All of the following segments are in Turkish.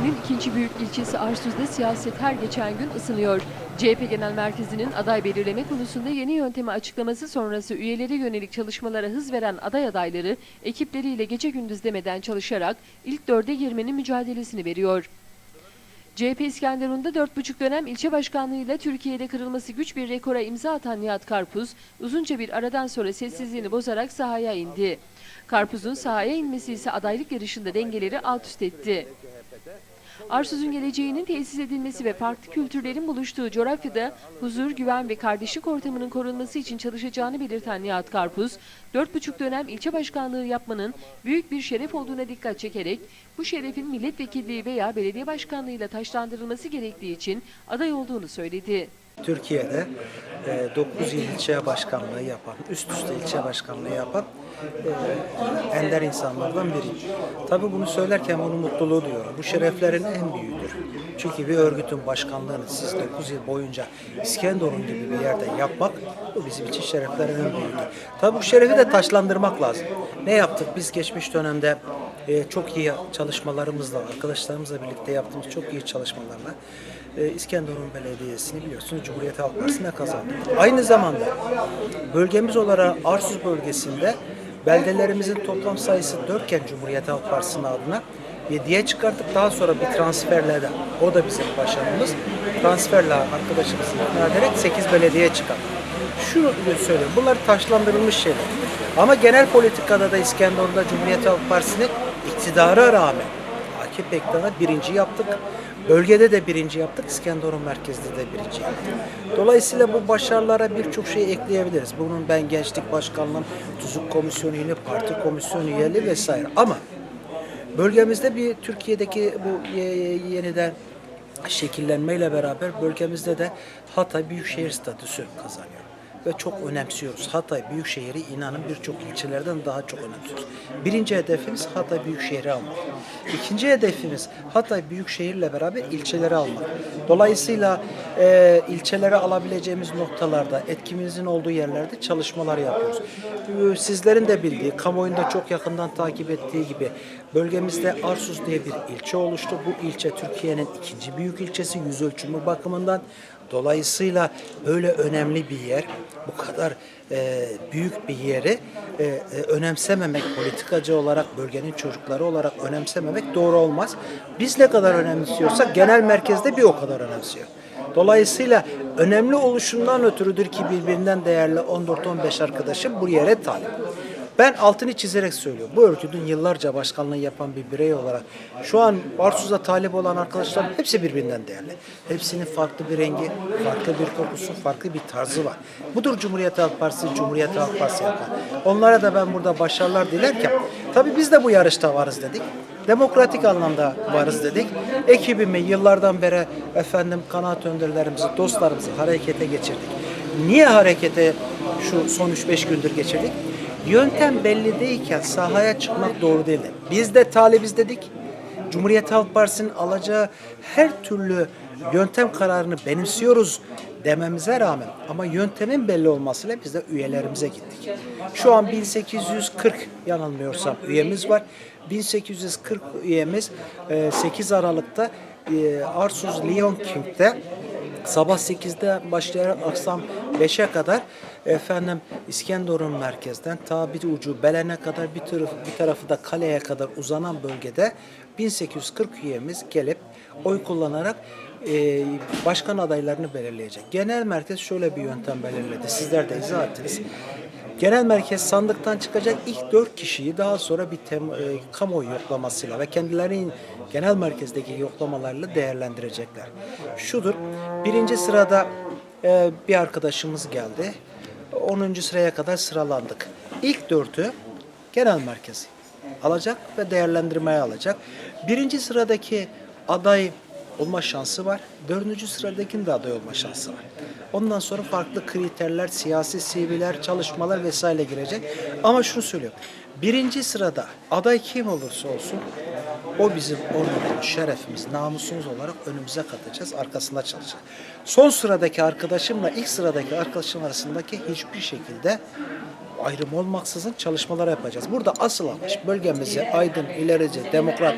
Türkiye'nin ikinci büyük ilçesi Arsuz'da siyaset her geçen gün ısınıyor. CHP Genel Merkezi'nin aday belirleme konusunda yeni yöntemi açıklaması sonrası üyelere yönelik çalışmalara hız veren aday adayları ekipleriyle gece gündüz demeden çalışarak ilk dörde girmenin mücadelesini veriyor. CHP İskenderun'da 4,5 dönem ilçe başkanlığıyla Türkiye'de kırılması güç bir rekora imza atan Nihat Karpuz, uzunca bir aradan sonra sessizliğini bozarak sahaya indi. Karpuz'un sahaya inmesi ise adaylık yarışında dengeleri alt üst etti. Arsuz'un geleceğinin tesis edilmesi ve farklı kültürlerin buluştuğu coğrafyada huzur, güven ve kardeşlik ortamının korunması için çalışacağını belirten Nihat Karpuz, 4,5 dönem ilçe başkanlığı yapmanın büyük bir şeref olduğuna dikkat çekerek, bu şerefin milletvekilliği veya belediye başkanlığıyla taşlandırılması gerektiği için aday olduğunu söyledi. Türkiye'de 9 yıl ilçe başkanlığı yapan, üst üste ilçe başkanlığı yapan e, ender insanlardan biri. Tabii bunu söylerken onun mutluluğu diyorum. Bu şereflerin en büyüğüdür. Çünkü bir örgütün başkanlığını siz 9 yıl boyunca İskenderun gibi bir yerde yapmak bu bizim için şereflerin en büyüğüdür. Tabii bu şerefi de taşlandırmak lazım. Ne yaptık? Biz geçmiş dönemde e, çok iyi çalışmalarımızla, arkadaşlarımızla birlikte yaptığımız çok iyi çalışmalarla e, İskenderun Belediyesi'ni biliyorsunuz Cumhuriyet Halk Partisi'ne kazandık. Aynı zamanda bölgemiz olarak Arsuz bölgesinde beldelerimizin toplam sayısı 4 iken Cumhuriyet Halk Partisi'nin adına 7'ye çıkarttık. Daha sonra bir transferle de o da bizim başarımız. Transferle arkadaşımızı ikna ederek 8 belediye çıkarttık. Şunu söyleyeyim. Bunlar taşlandırılmış şeyler. Ama genel politikada da İskenderun'da Cumhuriyet Halk Partisi'ni iktidara rağmen AKP iktidarına birinci yaptık. Bölgede de birinci yaptık. İskenderun merkezde de birinci yaptık. Dolayısıyla bu başarılara birçok şey ekleyebiliriz. Bunun ben gençlik başkanlığım, tuzuk komisyonu üyeliği, parti komisyonu üyeliği vesaire. Ama bölgemizde bir Türkiye'deki bu ye- yeniden şekillenmeyle beraber bölgemizde de Hatay Büyükşehir statüsü kazanıyor. Ve çok önemsiyoruz. Hatay Büyükşehir'i inanın birçok ilçelerden daha çok önemsiyoruz. Birinci hedefimiz Hatay Büyükşehir'i almak. İkinci hedefimiz Hatay Büyükşehir'le beraber ilçeleri almak. Dolayısıyla e, ilçeleri alabileceğimiz noktalarda, etkimizin olduğu yerlerde çalışmalar yapıyoruz. E, Sizlerin de bildiği, kamuoyunda çok yakından takip ettiği gibi bölgemizde Arsuz diye bir ilçe oluştu. Bu ilçe Türkiye'nin ikinci büyük ilçesi yüz ölçümü bakımından. Dolayısıyla böyle önemli bir yer, bu kadar e, büyük bir yeri e, e, önemsememek, politikacı olarak, bölgenin çocukları olarak önemsememek doğru olmaz. Biz ne kadar önemsiyorsak genel merkezde bir o kadar önemsiyor. Dolayısıyla önemli oluşundan ötürüdür ki birbirinden değerli 14-15 arkadaşım bu yere talip. Ben altını çizerek söylüyorum. Bu örgütün yıllarca başkanlığı yapan bir birey olarak şu an Arsuz'a talip olan arkadaşlar hepsi birbirinden değerli. Hepsinin farklı bir rengi, farklı bir kokusu, farklı bir tarzı var. Budur Cumhuriyet Halk Partisi, Cumhuriyet Halk Partisi yapan. Onlara da ben burada başarılar dilerken tabii biz de bu yarışta varız dedik. Demokratik anlamda varız dedik. Ekibimi yıllardan beri efendim kanaat önderlerimizi, dostlarımızı harekete geçirdik. Niye harekete şu son 3-5 gündür geçirdik? Yöntem belli değilken sahaya çıkmak doğru değildi. Biz de talibiz dedik. Cumhuriyet Halk Partisi'nin alacağı her türlü yöntem kararını benimsiyoruz dememize rağmen ama yöntemin belli olmasıyla biz de üyelerimize gittik. Şu an 1840 yanılmıyorsam üyemiz var. 1840 üyemiz e, 8 Aralık'ta e, Arsuz Lyon King'de sabah 8'de başlayarak akşam 5'e kadar efendim İskenderun merkezden ta bir ucu Belen'e kadar bir tarafı, bir tarafı da kaleye kadar uzanan bölgede 1840 üyemiz gelip oy kullanarak e, başkan adaylarını belirleyecek. Genel merkez şöyle bir yöntem belirledi. Sizler de izah ettiniz. Genel merkez sandıktan çıkacak ilk dört kişiyi daha sonra bir tem, e, kamuoyu yoklamasıyla ve kendilerinin genel merkezdeki yoklamalarla değerlendirecekler. Şudur, birinci sırada e, bir arkadaşımız geldi. 10. sıraya kadar sıralandık. İlk dörtü genel merkez alacak ve değerlendirmeye alacak. Birinci sıradaki aday olma şansı var. Dördüncü sıradakinin de aday olma şansı var. Ondan sonra farklı kriterler, siyasi CV'ler, çalışmalar vesaire girecek. Ama şunu söylüyorum. Birinci sırada aday kim olursa olsun O bizim onurumuz, şerefimiz, namusumuz olarak önümüze katacağız, arkasında çalışacağız. Son sıradaki arkadaşımla ilk sıradaki arkadaşım arasındaki hiçbir şekilde ayrım olmaksızın çalışmalar yapacağız. Burada asıl amaç bölgemizi aydın, ilerici, demokrat,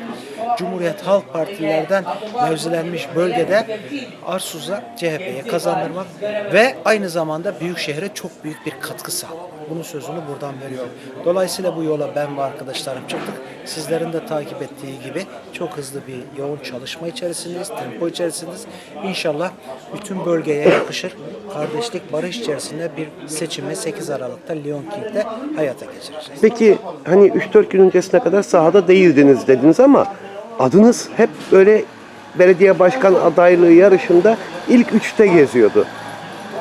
Cumhuriyet Halk Partilerden mevzilenmiş bölgede Arsuz'a CHP'ye kazandırmak ve aynı zamanda büyük şehre çok büyük bir katkı sağlamak. Bunun sözünü buradan veriyorum. Dolayısıyla bu yola ben ve arkadaşlarım çıktık. Sizlerin de takip ettiği gibi çok hızlı bir yoğun çalışma içerisindeyiz, tempo içerisindeyiz. İnşallah bütün bölgeye yakışır, kardeşlik, barış içerisinde bir seçimi 8 Aralık'ta Lyon King'de hayata geçireceğiz. Peki hani 3-4 gün öncesine kadar sahada değildiniz dediniz ama adınız hep böyle belediye başkan adaylığı yarışında ilk üçte geziyordu.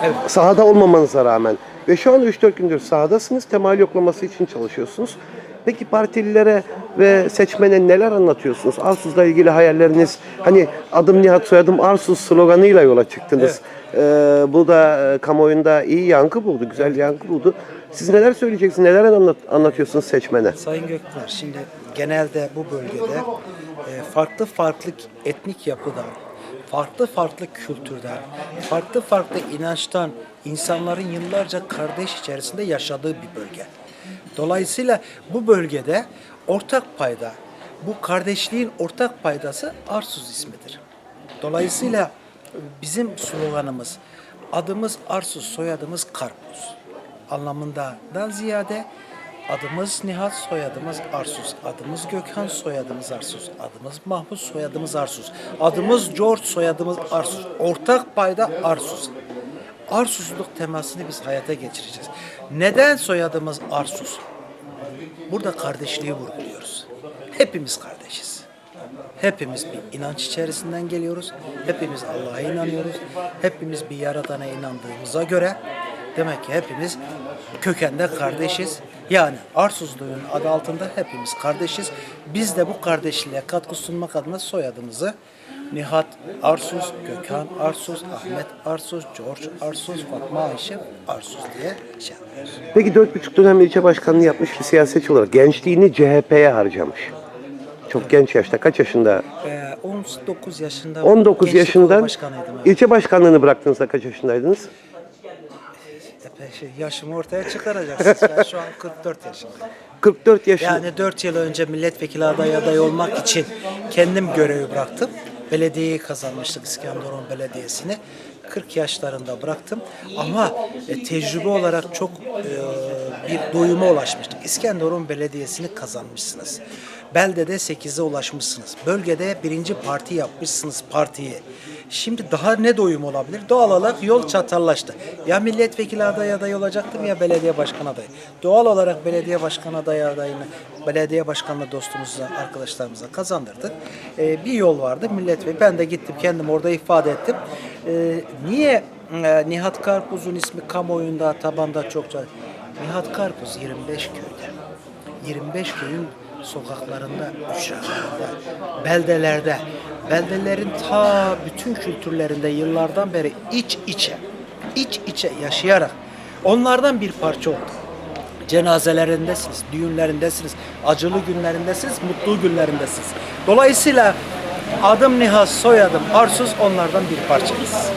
Evet. Sahada olmamanıza rağmen. Ve şu an 3-4 gündür sahadasınız. Temal yoklaması için çalışıyorsunuz. Peki partililere ve seçmene neler anlatıyorsunuz? Arsuz'la ilgili hayalleriniz, hani adım Nihat soyadım Arsuz sloganıyla yola çıktınız. Ee, bu da e, kamuoyunda iyi yankı buldu, güzel yankı buldu. Siz neler söyleyeceksiniz, neler anlat, anlatıyorsunuz seçmene? Sayın Gökpınar, şimdi genelde bu bölgede e, farklı farklı etnik yapıdan, farklı farklı kültürden, farklı farklı inançtan insanların yıllarca kardeş içerisinde yaşadığı bir bölge. Dolayısıyla bu bölgede ortak payda, bu kardeşliğin ortak paydası Arsuz ismidir. Dolayısıyla bizim sloganımız, adımız Arsuz, soyadımız Karpuz anlamından ziyade adımız Nihat, soyadımız Arsuz, adımız Gökhan, soyadımız Arsuz, adımız Mahmut, soyadımız Arsuz, adımız George, soyadımız Arsuz. Ortak payda Arsuz. Arsuzluk temasını biz hayata geçireceğiz. Neden soyadımız Arsuz? Burada kardeşliği vurguluyoruz. Hepimiz kardeşiz. Hepimiz bir inanç içerisinden geliyoruz. Hepimiz Allah'a inanıyoruz. Hepimiz bir yaradana inandığımıza göre demek ki hepimiz kökende kardeşiz. Yani Arsuzluğun adı altında hepimiz kardeşiz. Biz de bu kardeşliğe katkı sunmak adına soyadımızı Nihat Arsuz, Gökhan Arsuz, Ahmet Arsuz, George Arsuz, Fatma Ayşe Arsuz diye şey yapıyoruz. Peki 4,5 dönem ilçe başkanlığı yapmış bir siyasetçi olarak gençliğini CHP'ye harcamış. Çok genç yaşta, kaç yaşında? Ee, 19 yaşında 19 Gençlik yaşında ilçe başkanlığını bıraktığınızda kaç yaşındaydınız? Şey, yaşımı ortaya çıkaracaksınız. Ben şu an 44 yaşındayım. 44 yaşında. Yani 4 yıl önce milletvekili adayı aday olmak için kendim görevi bıraktım. Belediyeyi kazanmıştık İskenderun Belediyesi'ni. 40 yaşlarında bıraktım ama e, tecrübe olarak çok e, bir doyuma ulaşmıştık. İskenderun Belediyesi'ni kazanmışsınız. Beldede 8'e ulaşmışsınız. Bölgede birinci parti yapmışsınız partiyi. Şimdi daha ne doyum olabilir? Doğal olarak yol çatallaştı. Ya milletvekili adayı adayı olacaktım ya belediye başkan adayı. Doğal olarak belediye başkan adayı adayını belediye başkanlığı dostumuza, arkadaşlarımıza kazandırdık. Ee, bir yol vardı milletvekili. Ben de gittim kendim orada ifade ettim. Ee, niye e, Nihat Karpuz'un ismi kamuoyunda, tabanda çokça? Nihat Karpuz 25 köyde. 25 köyün sokaklarında, ücralarında, beldelerde, beldelerin ta bütün kültürlerinde yıllardan beri iç içe, iç içe yaşayarak onlardan bir parça oldu. Cenazelerindesiniz, düğünlerindesiniz, acılı günlerindesiniz, mutlu günlerindesiniz. Dolayısıyla adım Nihat, soyadım Arsuz onlardan bir parçayız.